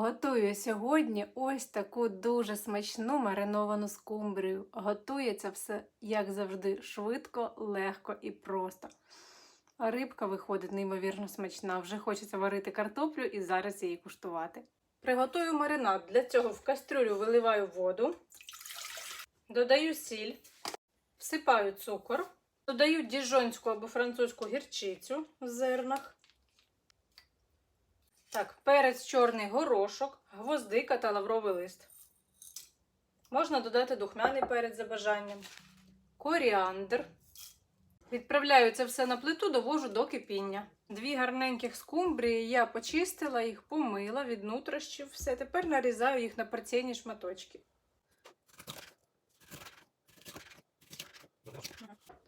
Готую сьогодні ось таку дуже смачну мариновану скумбрію. Готується все, як завжди, швидко, легко і просто. Рибка виходить неймовірно смачна. Вже хочеться варити картоплю і зараз її куштувати. Приготую маринад. Для цього в кастрюлю виливаю воду, додаю сіль, всипаю цукор, додаю діжонську або французьку гірчицю в зернах. Так, перець чорний горошок, гвоздика та лавровий лист. Можна додати духмяний перець за бажанням, коріандр. Відправляю це все на плиту, довожу до кипіння. Дві гарненьких скумбрії я почистила, їх помила від нутрощів. Все, тепер нарізаю їх на порційні шматочки.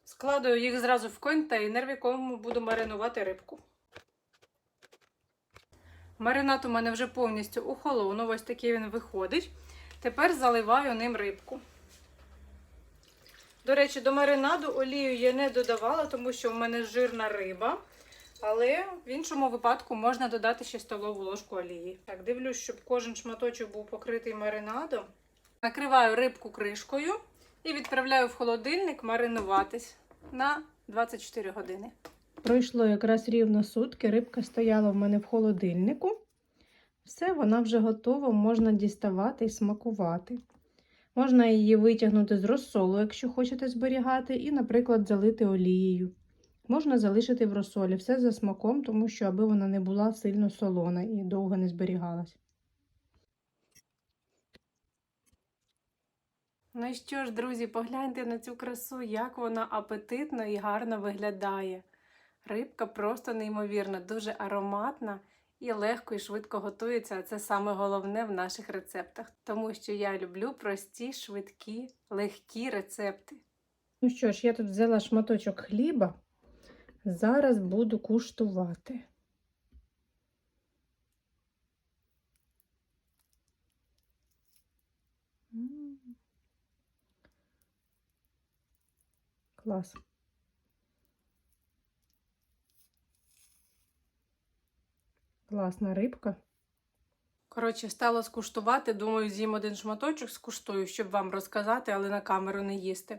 Складую їх зразу в контейнер, в якому буду маринувати рибку. Маринад у мене вже повністю охолонув, ось такий він виходить. Тепер заливаю ним рибку. До речі, до маринаду олію я не додавала, тому що в мене жирна риба. Але в іншому випадку можна додати ще столову ложку олії. Так, дивлюсь, щоб кожен шматочок був покритий маринадом. Накриваю рибку кришкою і відправляю в холодильник маринуватись на 24 години. Пройшло якраз рівно сутки, рибка стояла в мене в холодильнику. Все, вона вже готова, можна діставати і смакувати. Можна її витягнути з розсолу, якщо хочете зберігати, і, наприклад, залити олією. Можна залишити в розсолі все за смаком, тому що аби вона не була сильно солона і довго не зберігалась. Ну і що ж, друзі, погляньте на цю красу, як вона апетитно і гарно виглядає. Рибка просто неймовірна, дуже ароматна і легко і швидко готується. Це саме головне в наших рецептах, тому що я люблю прості, швидкі, легкі рецепти. Ну що ж, я тут взяла шматочок хліба. Зараз буду куштувати. Клас. Класна рибка. Коротше, стала скуштувати. Думаю, з'їм один шматочок, скуштую, щоб вам розказати, але на камеру не їсти.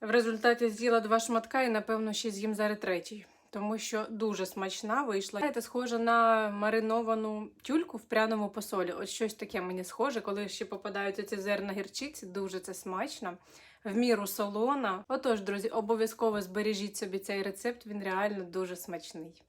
В результаті з'їла два шматка і, напевно, ще з'їм зараз третій, тому що дуже смачна вийшла. Це схоже на мариновану тюльку в пряному посолі. От щось таке мені схоже, коли ще попадаються ці зерна гірчиці, дуже це смачно. В міру солона. Отож, друзі, обов'язково збережіть собі цей рецепт, він реально дуже смачний.